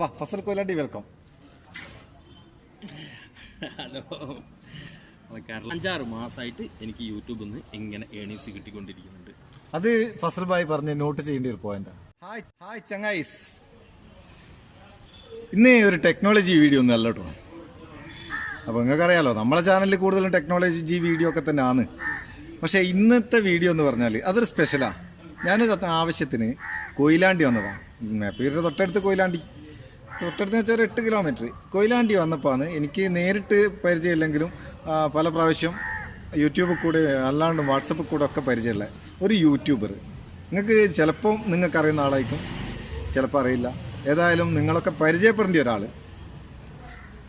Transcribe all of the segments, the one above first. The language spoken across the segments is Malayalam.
വാ ഫസൽ കൊയിലാണ്ടി വെൽക്കം ഹലോ. കാരണം അഞ്ചാറ് മാസമായിട്ട് എനിക്ക് യൂട്യൂബിൽ നിന്ന് ഇങ്ങനെ ഏണീസ് കിട്ടിക്കൊണ്ടിരിക്കുന്നുണ്ട്. അത് ഫസൽ ഭായി പറഞ്ഞ് നോട്ട് ചെയ്യേണ്ടി ഒരു പോയിന്റ് ഹായ് ഹായ് ചങ്ങായിസ്. ഇന്ന് ഒരു ടെക്നോളജി വീഡിയോ ഒന്നും അല്ല കേട്ടോ നിങ്ങൾക്ക് അറിയാലോ നമ്മളെ ചാനലിൽ കൂടുതലും ടെക്നോളജി വീഡിയോ ഒക്കെ തന്നെ ആണ് പക്ഷേ ഇന്നത്തെ വീഡിയോ എന്ന് പറഞ്ഞാൽ അതൊരു സ്പെഷ്യലാണ് ഞാനൊരു ആവശ്യത്തിന് കൊയിലാണ്ടി വന്നതാണ് പേരുടെ തൊട്ടടുത്ത് കൊയിലാണ്ടി. തൊട്ടടുത്ത് വെച്ചാൽ എട്ട് കിലോമീറ്റർ കൊയിലാണ്ടി വന്നപ്പോഴാണ് എനിക്ക് നേരിട്ട് പരിചയമില്ലെങ്കിലും പല പ്രാവശ്യം യൂട്യൂബിൽ കൂടെ അല്ലാണ്ടും വാട്സപ്പിൽ കൂടെ ഒക്കെ പരിചയമുള്ള ഒരു യൂട്യൂബർ. നിങ്ങൾക്ക് ചിലപ്പം നിങ്ങൾക്ക് അറിയുന്ന ആളായിരിക്കും. ചിലപ്പോൾ അറിയില്ല. ഏതായാലും നിങ്ങളൊക്കെ പരിചയപ്പെടേണ്ട ഒരാൾ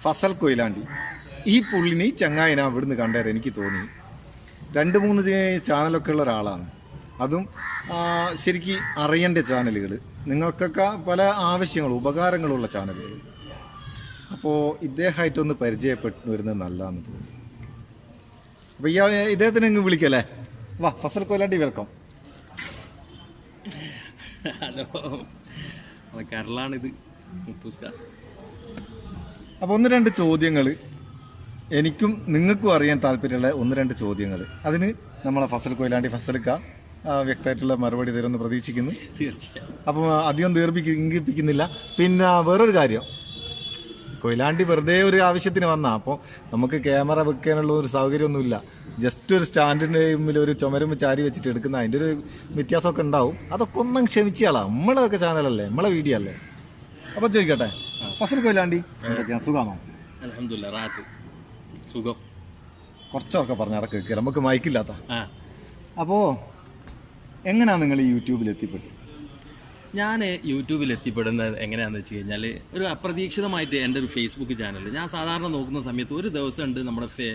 ഫസൽ കൊയിലാണ്ടി. ഈ പുള്ളിനെ ഈ അവിടെ നിന്ന് കണ്ടേരെ എനിക്ക് തോന്നി. രണ്ട് മൂന്ന് ചാനലൊക്കെ ഉള്ള ഒരാളാണ്. അതും ശരിക്ക് അറിയേണ്ട ചാനലുകൾ നിങ്ങൾക്കൊക്കെ പല ആവശ്യങ്ങളും ഉപകാരങ്ങളുള്ള ചാനലുകൾ അപ്പോൾ ഇദ്ദേഹമായിട്ടൊന്ന് പരിചയപ്പെട്ടു വരുന്നത് നല്ലതാണെന്ന് തോന്നി. അപ്പോൾ ഇയാൾ ഇദ്ദേഹത്തിന് അങ്ങ് വിളിക്കല്ലേ? വാ ഫസൽ കൊല്ലാണ്ടി വെൽക്കം ഹലോ. കരളാണിത്. അപ്പോൾ ഒന്ന് രണ്ട് ചോദ്യങ്ങൾ. എനിക്കും നിങ്ങൾക്കും അറിയാൻ താല്പര്യമുള്ള ഒന്ന് രണ്ട് ചോദ്യങ്ങൾ. അതിന് നമ്മളെ ഫസൽ കൊയിലാണ്ടി ഫസൽക്ക വ്യക്തമായിട്ടുള്ള മറുപടി തരുമെന്ന് പ്രതീക്ഷിക്കുന്നു. തീർച്ചയായും. അപ്പോൾ അധികം ദീർഘിപ്പിക്കുന്നില്ല. പിന്നെ വേറൊരു കാര്യം. കൊയിലാണ്ടി വെറുതെ ഒരു ആവശ്യത്തിന് വന്നാൽ അപ്പോൾ നമുക്ക് ക്യാമറ വെക്കാനുള്ള ഒരു സൗകര്യമൊന്നുമില്ല. ജസ്റ്റ് ഒരു സ്റ്റാൻഡിന്റെ മുമ്പിൽ ഒരു ചുമരുമ്പ് ചാരി വെച്ചിട്ട് എടുക്കുന്ന അതിന്റെ ഒരു വ്യത്യാസമൊക്കെ ഉണ്ടാവും. അതൊക്കെ ഒന്നും ക്ഷമിച്ചാളാ നമ്മളതൊക്കെ ചാനലല്ലേ നമ്മളെ വീഡിയോ അല്ലേ? അപ്പോൾ ചോദിക്കട്ടെ ഫസൽ കൊയിലാണ്ടി എന്തൊക്കെയാണ് സുഖമാണോ? അലഹമില്ല റാത്ത്. സുഖം. കുറച്ചൊക്കെ പറഞ്ഞ അടക്ക് നമുക്ക് മയക്കില്ലാത്ത അപ്പോൾ എങ്ങനെയാണ് നിങ്ങൾ യൂട്യൂബിൽ എത്തിപ്പെട്ടത്? ഞാൻ യൂട്യൂബിൽ എത്തിപ്പെടുന്നത് എങ്ങനെയാണെന്ന് വെച്ച് കഴിഞ്ഞാൽ ഒരു അപ്രതീക്ഷിതമായിട്ട് എന്റെ ഒരു ഫേസ്ബുക്ക് ചാനൽ ഞാൻ സാധാരണ നോക്കുന്ന സമയത്ത് ഒരു ദിവസം ഉണ്ട് നമ്മുടെ ഫേ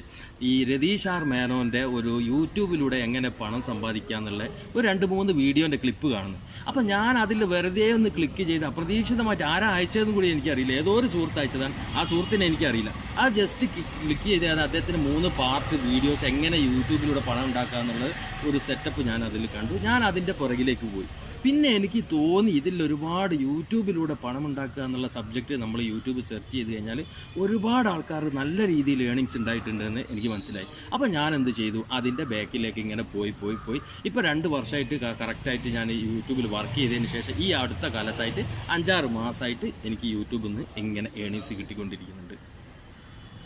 ഈ രതീഷ് ആർ മേനോന്റെ ഒരു യൂട്യൂബിലൂടെ എങ്ങനെ പണം സമ്പാദിക്കുക എന്നുള്ള ഒരു രണ്ട് മൂന്ന് വീഡിയോന്റെ ക്ലിപ്പ് കാണുന്നു. അപ്പം ഞാൻ അതിൽ വെറുതെ ഒന്ന് ക്ലിക്ക് ചെയ്ത് അപ്രതീക്ഷിതമായിട്ട് ആരാ അയച്ചതെന്നും കൂടി എനിക്കറിയില്ല. ഏതോ ഒരു സുഹൃത്ത് അയച്ചതാണ്. ആ സുഹൃത്തിനെ എനിക്കറിയില്ല. ആ ജസ്റ്റ് ക്ലിക്ക് ചെയ്താൽ അദ്ദേഹത്തിന് മൂന്ന് പാർട്ട് വീഡിയോസ് എങ്ങനെ യൂട്യൂബിലൂടെ പണം ഉണ്ടാക്കുക എന്നുള്ളത് ഒരു സെറ്റപ്പ് ഞാൻ അതിൽ കണ്ടു. ഞാൻ അതിന്റെ പുറകിലേക്ക് പോയി. പിന്നെ എനിക്ക് തോന്നി ഇതിൽ ഒരുപാട് യൂട്യൂബിലൂടെ പണം ഉണ്ടാക്കുക എന്നുള്ള സബ്ജക്റ്റ് നമ്മൾ യൂട്യൂബ് സെർച്ച് ചെയ്ത് കഴിഞ്ഞാൽ ഒരുപാട് ആൾക്കാർ നല്ല രീതിയിൽ ഏണിങ്സ് ഉണ്ടായിട്ടുണ്ടെന്ന് എനിക്ക് മനസ്സിലായി. അപ്പോൾ ഞാൻ എന്ത് ചെയ്തു? അതിന്റെ ബാക്കിലേക്ക് ഇങ്ങനെ പോയി പോയി പോയി. ഇപ്പോൾ രണ്ട് വർഷമായിട്ട് കറക്റ്റായിട്ട് ഞാൻ യൂട്യൂബിൽ വർക്ക് ചെയ്തതിന് ശേഷം ഈ അടുത്ത കാലത്തായിട്ട് അഞ്ചാറ് മാസമായിട്ട് എനിക്ക് യൂട്യൂബിൽ നിന്ന് ഇങ്ങനെ ഏണിങ്സ് കിട്ടിക്കൊണ്ടിരിക്കുന്നുണ്ട്.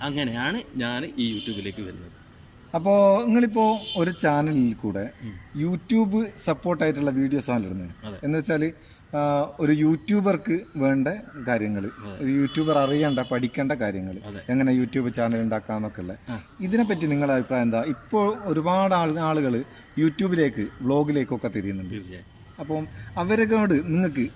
അങ്ങനെയാണ് ഞാൻ ഈ യൂട്യൂബിലേക്ക് വരുന്നത്. അപ്പോൾ നിങ്ങളിപ്പോൾ ഒരു ചാനലിൽ കൂടെ യൂട്യൂബ് സപ്പോർട്ടായിട്ടുള്ള വീഡിയോസ് ആണ് ഇടുന്നത് എന്ന് വെച്ചാൽ ഒരു യൂട്യൂബർക്ക് വേണ്ട കാര്യങ്ങൾ ഒരു യൂട്യൂബർ അറിയേണ്ട പഠിക്കേണ്ട കാര്യങ്ങൾ എങ്ങനെ യൂട്യൂബ് ചാനൽ ഉണ്ടാക്കാന്നൊക്കെ ഉള്ള. ഇതിനെപ്പറ്റി നിങ്ങളുടെ അഭിപ്രായം എന്താ? ഇപ്പോൾ ഒരുപാട് ആളുകൾ യൂട്യൂബിലേക്ക് വ്ളോഗിലേക്കൊക്കെ തിരിയുന്നുണ്ട്. അപ്പം അവരോട് നിങ്ങൾക്ക്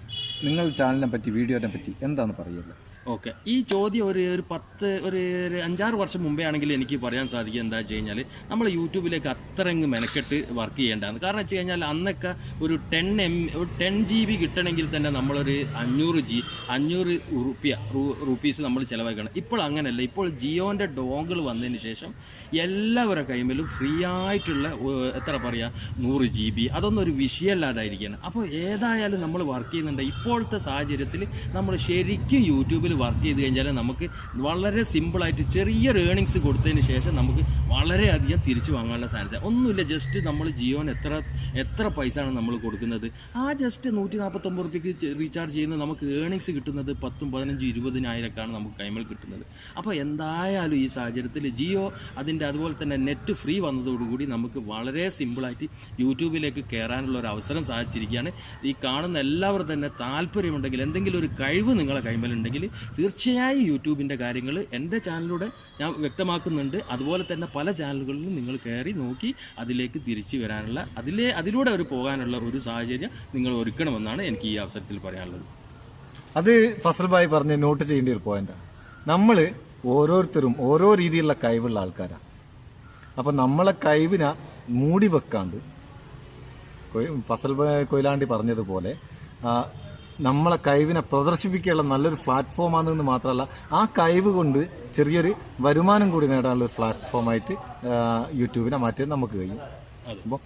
നിങ്ങൾ ചാനലിനെ പറ്റി വീഡിയോനെ പറ്റി എന്താന്ന് പറയുക ഓക്കെ. ഈ ചോദ്യം ഒരു ഒരു പത്ത് ഒരു ഒരു അഞ്ചാറ് വർഷം മുമ്പേ ആണെങ്കിൽ എനിക്ക് പറയാൻ സാധിക്കുക എന്താ വെച്ച് കഴിഞ്ഞാൽ നമ്മൾ യൂട്യൂബിലേക്ക് അത്രങ്ങ് മെനക്കെട്ട് വർക്ക് ചെയ്യേണ്ടതാണ്. കാരണം വെച്ച് കഴിഞ്ഞാൽ അന്നൊക്കെ ഒരു ടെൻ എം ഒരു ടെൻ ജി ബി കിട്ടണമെങ്കിൽ തന്നെ നമ്മളൊരു അഞ്ഞൂറ് ജി അഞ്ഞൂറ് റുപ്യ റുപ്പീസ് നമ്മൾ ചിലവാക്കണം. ഇപ്പോൾ അങ്ങനെയല്ല ഇപ്പോൾ ജിയോന്റെ ഡോഗിൾ വന്നതിന് ശേഷം എല്ലാവരുടെ കൈമേലും ഫ്രീ ആയിട്ടുള്ള എത്ര പറയുക നൂറ് ജി ബി അതൊന്നും ഒരു വിഷയമല്ലാതായിരിക്കുകയാണ് അപ്പോൾ ഏതായാലും നമ്മൾ വർക്ക് ചെയ്യുന്നുണ്ട്. ഇപ്പോഴത്തെ സാഹചര്യത്തിൽ നമ്മൾ ശരിക്കും യൂട്യൂബിൽ വർക്ക് ചെയ്ത് കഴിഞ്ഞാൽ നമുക്ക് വളരെ സിമ്പിളായിട്ട് ചെറിയൊരു ഏണിങ്സ് കൊടുത്തതിന് ശേഷം നമുക്ക് വളരെയധികം തിരിച്ചു വാങ്ങാനുള്ള സാധ്യത. ഒന്നുമില്ല ജസ്റ്റ് നമ്മൾ ജിയോന് എത്ര എത്ര പൈസ ആണ് നമ്മൾ കൊടുക്കുന്നത്. ആ ജസ്റ്റ് നൂറ്റി നാൽപ്പത്തൊമ്പത് റുപ്യക്ക് റീചാർജ് ചെയ്യുന്ന നമുക്ക് ഏണിങ്സ് കിട്ടുന്നത് പത്തും പതിനഞ്ചും ഇരുപതിനായിരക്കാണ് നമുക്ക് കൈമൽ കിട്ടുന്നത്. അപ്പോൾ എന്തായാലും ഈ സാഹചര്യത്തിൽ ജിയോ അതിന്റെ അതുപോലെ തന്നെ നെറ്റ് ഫ്രീ വന്നതോടുകൂടി നമുക്ക് വളരെ സിമ്പിളായിട്ട് യൂട്യൂബിലേക്ക് കയറാനുള്ള ഒരു അവസരം സാധിച്ചിരിക്കുകയാണ്. ഈ കാണുന്ന എല്ലാവരും തന്നെ താല്പര്യമുണ്ടെങ്കിൽ എന്തെങ്കിലും ഒരു കഴിവ് നിങ്ങളെ കൈമലുണ്ടെങ്കിൽ തീർച്ചയായും യൂട്യൂബിന്റെ കാര്യങ്ങൾ എന്റെ ചാനലിലൂടെ ഞാൻ വ്യക്തമാക്കുന്നുണ്ട്. അതുപോലെ തന്നെ പല ചാനലുകളിലും നിങ്ങൾ കയറി നോക്കി അതിലേക്ക് തിരിച്ചു വരാനുള്ള അതിലെ അതിലൂടെ അവർ പോകാനുള്ള ഒരു സാഹചര്യം നിങ്ങൾ ഒരുക്കണമെന്നാണ് എനിക്ക് ഈ അവസരത്തിൽ പറയാനുള്ളത്. അത് ഫസൽ ഭായി പറഞ്ഞ് നോട്ട് ചെയ്യേണ്ട ഒരു പോയിന്റാണ് നമ്മൾ ഓരോരുത്തരും ഓരോ രീതിയിലുള്ള കഴിവുള്ള ആൾക്കാരാണ് അപ്പോൾ നമ്മളെ കഴിവിനെ മൂടി വെക്കാണ്ട് ഫസൽ കൊയിലാണ്ടി പറഞ്ഞതുപോലെ നമ്മളെ കഴിവിനെ പ്രദർശിപ്പിക്കാനുള്ള നല്ലൊരു പ്ലാറ്റ്ഫോമാണെന്ന് മാത്രമല്ല ആ കഴിവ് കൊണ്ട് ചെറിയൊരു വരുമാനം കൂടി നേടാനുള്ള ഒരു പ്ലാറ്റ്ഫോമായിട്ട് യൂട്യൂബിനെ മാറ്റാൻ നമുക്ക് കഴിയും. അപ്പോൾ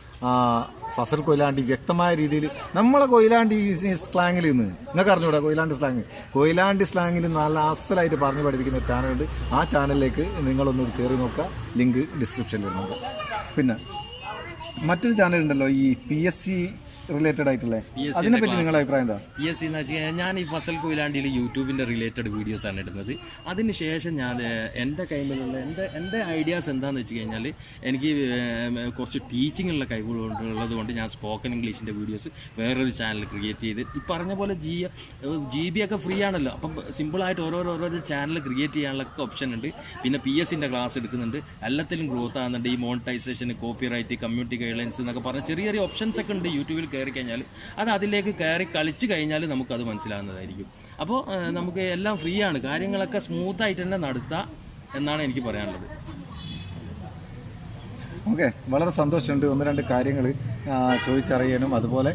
ഫസൽ കൊയിലാണ്ടി വ്യക്തമായ രീതിയിൽ നമ്മളെ കൊയിലാണ്ടി സ്ലാങ്ങിൽ നിന്ന് നിങ്ങൾക്ക് അറിഞ്ഞൂടാ കൊയിലാണ്ടി സ്ലാങ് കൊയിലാണ്ടി സ്ലാങ്ങിൽ നല്ല അസലായിട്ട് പറഞ്ഞു പഠിപ്പിക്കുന്ന ചാനലുണ്ട്. ആ ചാനലിലേക്ക് നിങ്ങളൊന്ന് കയറി നോക്കുക. ലിങ്ക് ഡിസ്ക്രിപ്ഷനിൽ വരുന്നുണ്ട്. പിന്നെ മറ്റൊരു ചാനലുണ്ടല്ലോ ഈ പി എസ് സി റിലേറ്റഡ് ആയിട്ടുള്ളത് അതിനെ അതിനെപ്പറ്റി നിങ്ങളുടെ അഭിപ്രായം എന്താ? പി എസ് സി എന്ന് വെച്ച് കഴിഞ്ഞാൽ ഞാൻ ഈ ഫസൽ കൊയിലാണ്ടിയിൽ യൂട്യൂബിന്റെ റിലേറ്റഡ് വീഡിയോസ് ആണ് ഇടുന്നത്. അതിനുശേഷം ഞാൻ എന്റെ കൈമിലുള്ള എന്റെ എന്റെ ഐഡിയാസ് എന്താണെന്ന് വെച്ച് കഴിഞ്ഞാൽ എനിക്ക് കുറച്ച് ടീച്ചിങ്ങുള്ള ഉള്ളത് കൊണ്ട് ഞാൻ സ്പോക്കൺ ഇംഗ്ലീഷിന്റെ വീഡിയോസ് വേറൊരു ചാനൽ ക്രിയേറ്റ് ചെയ്ത്. ഈ പറഞ്ഞ പോലെ ജി ജി ബി ഒക്കെ ഫ്രീ ആണല്ലോ. അപ്പം സിമ്പിളായിട്ട് ഓരോ ഓരോരോ ചാനൽ ക്രിയേറ്റ് ചെയ്യാനുള്ള ഓപ്ഷൻ ഉണ്ട്. പിന്നെ പി എസ് സിന്റെ ക്ലാസ് എടുക്കുന്നുണ്ട്. എല്ലാത്തിലും ഗ്രോത്ത് ആകുന്നുണ്ട് ഈ monetisation copyright community guidelines എന്നൊക്കെ പറഞ്ഞ ചെറിയ ചെറിയ ഓപ്ഷൻസ് ഒക്കെ ഉണ്ട് യൂട്യൂബിൽ കയറി കഴിഞ്ഞാൽ അത് അതിലേക്ക് കയറി കളിച്ച് കഴിഞ്ഞാൽ നമുക്കത് മനസ്സിലാകുന്നതായിരിക്കും അപ്പോൾ നമുക്ക് എല്ലാം ഫ്രീ ആണ്. കാര്യങ്ങളൊക്കെ സ്മൂത്തായിട്ട് തന്നെ നടത്താം എന്നാണ് എനിക്ക് പറയാനുള്ളത്. ഓക്കെ വളരെ സന്തോഷമുണ്ട്. ഒന്ന് രണ്ട് കാര്യങ്ങൾ ചോദിച്ചറിയാനും അതുപോലെ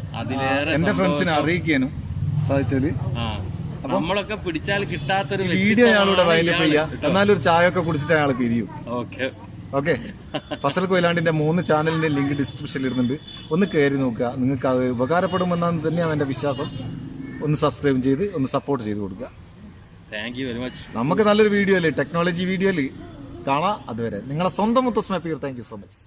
എന്റെ ഫ്രണ്ട്സിനെ അറിയിക്കാനും സാധിച്ചതിൽ ആ നമ്മളൊക്കെ പിടിച്ചാൽ കിട്ടാത്തൊരു വീഡിയോ അയാളുടെ വയലിപ്പ് ചെയ്യാം എന്നാലും ഒരു ചായ ഒക്കെ കുടിച്ചിട്ട് അയാൾ പിരിയും. ഓക്കെ. ഓക്കെ. ഫസൽ കൊയിലാണ്ടിന്റെ മൂന്ന് ചാനലിന്റെ ലിങ്ക് ഡിസ്ക്രിപ്ഷനിൽ ഇടുന്നുണ്ട്. ഒന്ന് കയറി നോക്കുക. നിങ്ങൾക്ക് അത് ഉപകാരപ്പെടുമെന്നാണ് തന്നെയാണ് എന്റെ വിശ്വാസം. ഒന്ന് സബ്സ്ക്രൈബ് ചെയ്ത് ഒന്ന് സപ്പോർട്ട് ചെയ്ത് കൊടുക്കുക. താങ്ക് യു വെരി മച്ച് നമുക്ക് നല്ലൊരു വീഡിയോ അല്ലേ? ടെക്നോളജി വീഡിയോയിൽ കാണാം അതുവരെ. നിങ്ങളെ സ്വന്തം മുത്തസ്മ പീർ. Thank you so much